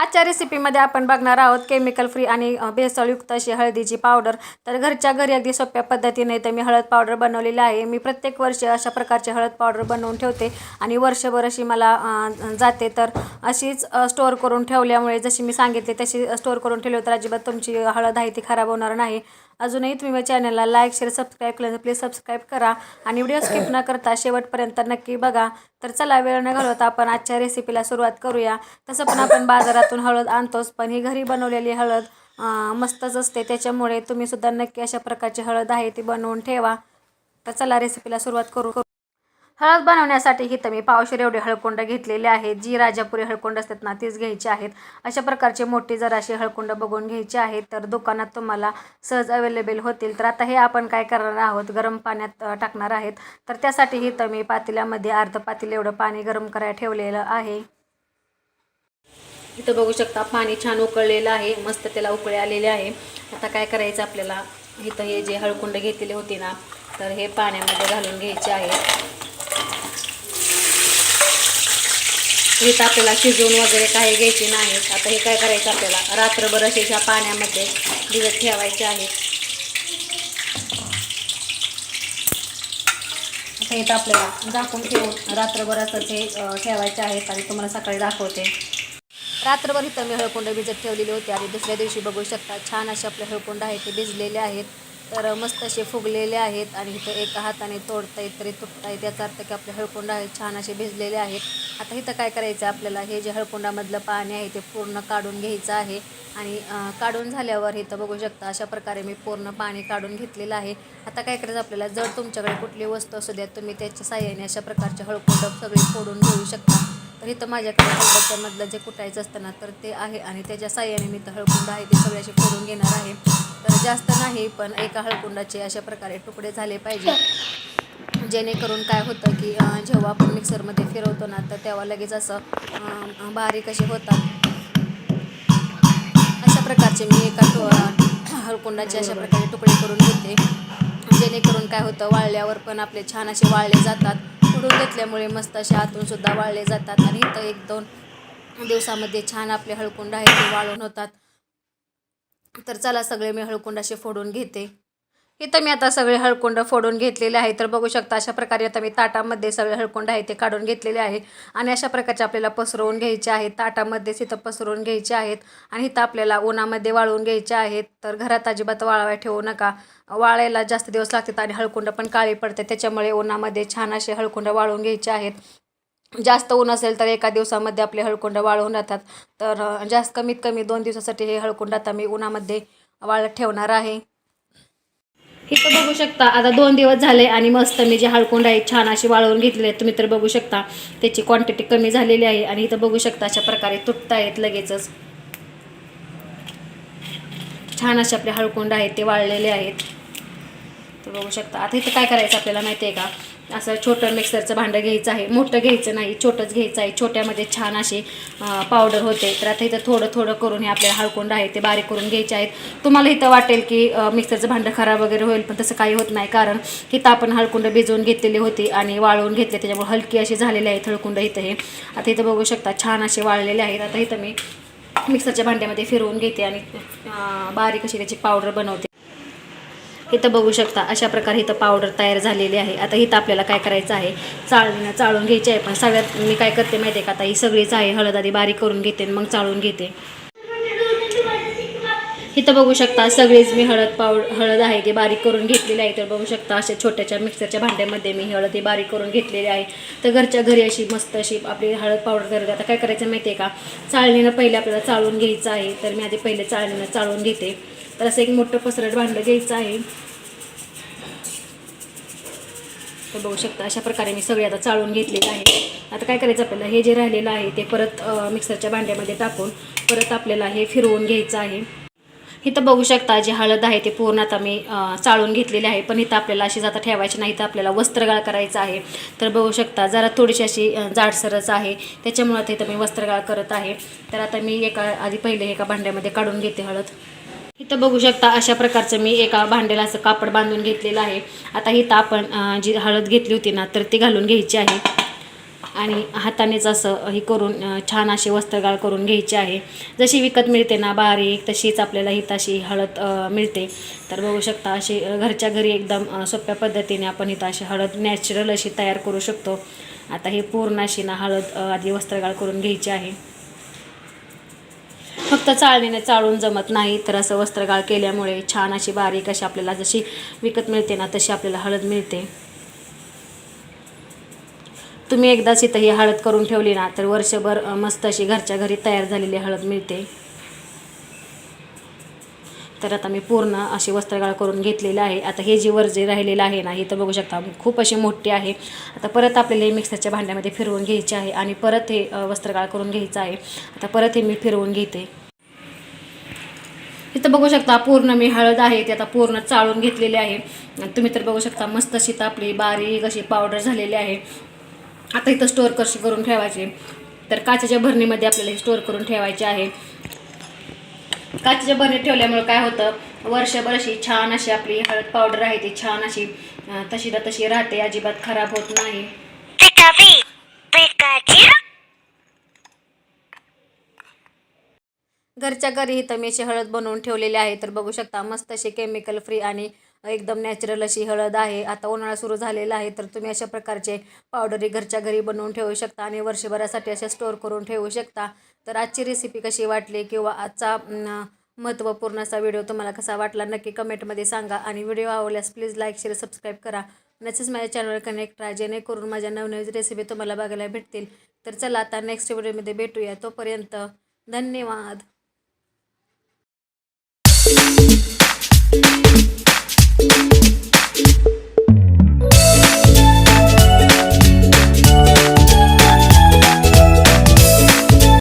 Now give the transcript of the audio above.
आजच्या रेसिपीमध्ये आपण बघणार आहोत केमिकल फ्री आणि भेसळयुक्त अशी हळदीची पावडर तर घरच्या घरी अगदी सोप्या पद्धतीने तर मी हळद पावडर बनवलेली आहे. मी प्रत्येक वर्षी अशा प्रकारची हळद पावडर बनवून ठेवते आणि वर्षभर अशी मला जाते. तर अशीच स्टोअर करून ठेवल्यामुळे जशी मी सांगितले तशी स्टोअर करून ठेवली तर अजिबात तुमची हळद आहे ती खराब होणार नाही. अजूनही तुम्ही माझ्या चॅनलला लाईक शेअर सबस्क्राईब केलं तर प्लीज सबस्क्राईब करा. आणि व्हिडिओ स्किप न करता शेवटपर्यंत नक्की बघा. तर चला वेळ न घालवता आपण आजच्या रेसिपीला सुरुवात करूया. तसं पण आपण बाजारातून हळद आणतोच पण ही घरी बनवलेली हळद मस्तच असते. त्याच्यामुळे तुम्हीसुद्धा नक्की अशा प्रकारची हळद आहे ती बनवून ठेवा. तर चला रेसिपीला सुरुवात करू हळद बनवण्यासाठी इथं मी पावशेर एवढे हळकुंड घेतलेले आहेत. जी राजापुरी हळकुंड असतात ना तीच घ्यायची आहेत. अशा प्रकारचे मोठी जराशी हळकुंड बघून घ्यायची आहेत. तर दुकानात तुम्हाला सहज अवेलेबल होतील. तर आता हे आपण काय करणार आहोत? गरम पाण्यात टाकणार आहेत. तर त्यासाठी इथं मी पातेल्यामध्ये अर्ध पातेलं एवढं पाणी गरम करायला ठेवलेलं आहे. इथं बघू शकता पाणी छान उकळलेलं आहे. मस्त त्याला उकळे आलेले आहे. आता काय करायचं आपल्याला? इथं हे जे हळकुंड घेतलेले होते ना तर हे पाण्यामध्ये घालून घ्यायचे आहे. इथं आपल्याला शिजवून वगैरे काही घ्यायचे नाहीत. आता हे काय करायचं आपल्याला? रात्रभर असे पाण्यामध्ये भिजत ठेवायचे आहेत आता इथं आपल्याला झाकून ठेवून रात्रभर असं ते ठेवायचे आहेत आणि तुम्हाला सकाळी दाखवते. रात्रभर इथं मी हळकुंड भिजत ठेवलेले होते आणि दुसऱ्या दिवशी बघू शकता छान असे आपले हळकुंड आहेत ते भिजलेले आहेत. तर मस्त असे फुगलेले आहेत आणि इथं एका हाताने तोडता येत तरी तुटता येत याचा अर्थ की आपले हळकुंड आहेत छान असे भिजलेले आहेत. आता इथं काय करायचं? आहे आपल्याला हे जे हळकुंडामधलं पाणी आहे ते पूर्ण काढून घ्यायचं आहे. आणि काढून झाल्यावर इथं बघू शकता अशा प्रकारे मी पूर्ण पाणी काढून घेतलेलं आहे. आता काय करायचं? आपल्याला जर तुमच्याकडे कुठली वस्तू असू द्या तुम्ही त्याच्या साह्याने अशा प्रकारचे हळकुंड सगळे फोडून घेऊ शकता. तर इथं माझ्याकडे खलबत्त्यामधलं जे कुटायचं असतं ना तर ते आहे आणि त्याच्या साह्याने मी तर हळकुंड आहे ते सगळ्याशी असे फोडून घेणार आहे. तर जास्त नाही पण एका हळकुंडाचे अशा प्रकारे तुकडे झाले पाहिजे. जेणेकरून काय होतं की जेव्हा आपण मिक्सरमध्ये फिरवतो ना तर तेव्हा लगेच असं बारीक असे होतात. अशा प्रकारचे मी एका टो हळकुंडाचे अशा प्रकारे तुकडे करून घेते. जेणेकरून काय होतं वाळल्यावर पण आपले छान असे वाळले जातात. फोडून घेतल्यामुळे मस्त असे आतून सुद्धा वाळले जातात आणि इथं एक दोन दिवसामध्ये छान आपले हळकुंड आहेत ते वाळून होतात. तर चला सगळे मी हळकुंड असे फोडून घेते. इथं मी आता सगळे हळकुंड फोडून घेतलेले आहे. तर बघू शकता अशा प्रकारे आता मी ताटामध्ये सगळे हळकुंड आहे ते काढून घेतलेले आहे. आणि अशा प्रकारचे आपल्याला पसरवून घ्यायचे आहेत. ताटामध्येच इथं पसरवून घ्यायचे आहेत. आणि इथं आपल्याला उन्हामध्ये वाळवून घ्यायचे आहेत. तर घरात अजिबात वाळवा ठेवू नका. वाळायला जास्त दिवस लागतात आणि हळकुंड पण काळी पडते. त्याच्यामुळे उन्हामध्ये छान असे हळकुंड वाळवून घ्यायचे आहेत. जास्त ऊन असेल तर एका दिवसामध्ये आपले हळकुंड वाळवून राहतात. तर जास्त कमीत कमी दोन दिवसासाठी हे हळकुंड आता मी उन्हामध्ये वाळत ठेवणार आहे. इथं बघू शकता आता दोन दिवस झाले आणि मस्त मी जे हळकून आहे छान अशी वाळवून घेतली आहेत तुम्ही तर बघू शकता. त्याची क्वांटिटी कमी झालेली आहे आणि इथं बघू शकता अशा प्रकारे तुटता आहेत लगेचच. छान असे आपले हळकुंड आहेत ते वाळलेले आहेत. तर बघू शकता आता इथं काय करायचं आपल्याला माहिती आहे का? असं छोटं मिक्सरचं भांडं घ्यायचं आहे. मोठं घ्यायचं नाही छोटंच घ्यायचं आहे. छोट्यामध्ये छान असे पावडर होते. तर आता इथं थोडं थोडं करून हे आपल्याला हळकुंड आहे ते बारीक करून घ्यायचे आहेत. तुम्हाला इथं वाटेल की मिक्सरचं भांडं खराब वगैरे होईल पण तसं काही होत नाही. कारण इथं आपण हळकुंड भिजवून घेतलेली होती आणि वाळवून घेतले. त्याच्यामुळे हलकी अशी झालेली आहेत हळकुंड इथं हे. आता इथं बघू शकता छान असे वाळलेले आहेत. आता इथं मी मिक्सरच्या भांड्यामध्ये फिरवून घेते आणि बारीक अशी त्याची पावडर बनवते. इथं बघू शकता अशा प्रकारे इथं पावडर तयार झालेली आहे. आता इथं आपल्याला काय करायचं आहे? चाळणीनं चाळून घ्यायची आहे. पण सगळ्यात मी काय करते माहिती आहे का? आता ही सगळीच आहे हळद आधी बारीक करून घेते मग चाळून घेते. इथं बघू शकता सगळीच मी हळद पावड हळद आहे ते बारीक करून घेतलेली आहे. तर बघू शकता अशा छोट्याच्या मिक्सरच्या भांड्यामध्ये मी हळद ही बारीक करून घेतलेली आहे. तर घरच्या घरी अशी मस्त अशी आपली हळद पावडर करते आता काय करायचं माहिती आहे का? चाळणीनं पहिले आपल्याला चाळून घ्यायचं आहे. तर मी आधी पहिले चाळणीनं चाळून घेते. तर असं एक मोठं पसरट भांडं घ्यायचं आहे. तर बघू शकता अशा प्रकारे मी सगळे आता चाळून घेतलेले आहे आता काय करायचं आपल्याला? हे जे राहिलेलं आहे ते परत मिक्सरच्या भांड्यामध्ये टाकून परत आपल्याला हे फिरवून घ्यायचं आहे. इथं बघू शकता जे हळद आहे ते पूर्ण आता मी चाळून घेतलेले आहे. पण इथं आपल्याला अशी जाता ठेवायची नाही. तर आपल्याला वस्त्रगाळ करायचं आहे. तर बघू शकता जरा थोडीशी अशी जाडसरच आहे. त्याच्यामुळं आता इथं मी वस्त्रगाळ करत आहे. तर आता मी एका आधी पहिले एका भांड्यामध्ये काढून घेते हळद. इथं बघू शकता अशा प्रकारचं मी एका भांड्याला असं कापड बांधून घेतलेलं आहे. आता इथं आपण जी हळद घेतली होती ना तर ती घालून घ्यायची आहे. आणि हातानेच असं हे करून छान असे वस्त्रगाळ करून घ्यायचे आहे. जशी विकत मिळते ना बारीक तशीच आपल्याला हित अशी हळद मिळते. तर बघू शकता अशी घरच्या घरी एकदम सोप्या पद्धतीने आपण इथं अशी हळद नॅचरल अशी तयार करू शकतो. आता हे पूर्ण अशी ना हळद आधी वस्त्रगाळ करून घ्यायची आहे. फक्त चाळणीने चाळून जमत नाही तर असं वस्त्रगाळ केल्यामुळे छान अशी बारीक अशी आपल्याला जशी विकत मिळते ना तशी आपल्याला हळद मिळते. तुम्ही एकदाच इथं ही हळद करून ठेवली ना तर वर्षभर मस्त अशी घरच्या घरी तयार झालेली हळद मिळते. तर आता मी पूर्ण अशी वस्त्रगाळ करून घेतलेलं आहे. आता हे जी वर जे राहिलेलं आहे ना हे तर बघू शकता खूप अशी मोठी आहे. आता परत आपल्याला हे मिक्सरच्या भांड्यामध्ये फिरवून घ्यायचे आहे आणि परत हे वस्त्रगाळ करून घ्यायचं आहे. आता परत हे मी फिरवून घेते. इथं बघू शकता पूर्ण मी हळद आहे ते आता पूर्ण चाळून घेतलेली आहे. तुम्ही तर बघू शकता मस्त अशी तर आपली बारीक अशी पावडर झालेली आहे. आता इथं स्टोअर कशी करून ठेवायचे. तर काचेच्या भरणीमध्ये आपल्याला हे स्टोअर करून ठेवायचे आहे. काचेच्या बरणीत ठेवल्यामुळे काय होतं? वर्षभर अशी छान अशी आपली हळद पावडर आहे ती छान अशी तशी तर तशी राहते अजिबात खराब होत नाही. घरच्या घरी इथं मी अशी हळद बनवून ठेवलेली आहे तर बघू शकता मस्त अशी केमिकल फ्री आणि एकदम नॅचरल अशी हळद आहे. आता उन्हाळा सुरू झालेला आहे तर तुम्ही अशा प्रकारचे पावडरी घरच्या घरी बनवून ठेवू शकता आणि वर्षभरासाठी अशा स्टोअर करून ठेवू शकता. तर आजची रेसिपी कशी वाटली किंवा आजचा महत्त्वपूर्ण असा व्हिडिओ तुम्हाला कसा वाटला नक्की कमेंटमध्ये सांगा. आणि व्हिडिओ आवडल्यास प्लीज लाईक शेअर सबस्क्राईब करा. नसेच माझ्या चॅनलवर कनेक्ट राहा जेणेकरून माझ्या नवनवीन रेसिपी तुम्हाला बघायला भेटतील. तर चला आता नेक्स्ट व्हिडिओमध्ये भेटूया. तोपर्यंत धन्यवाद.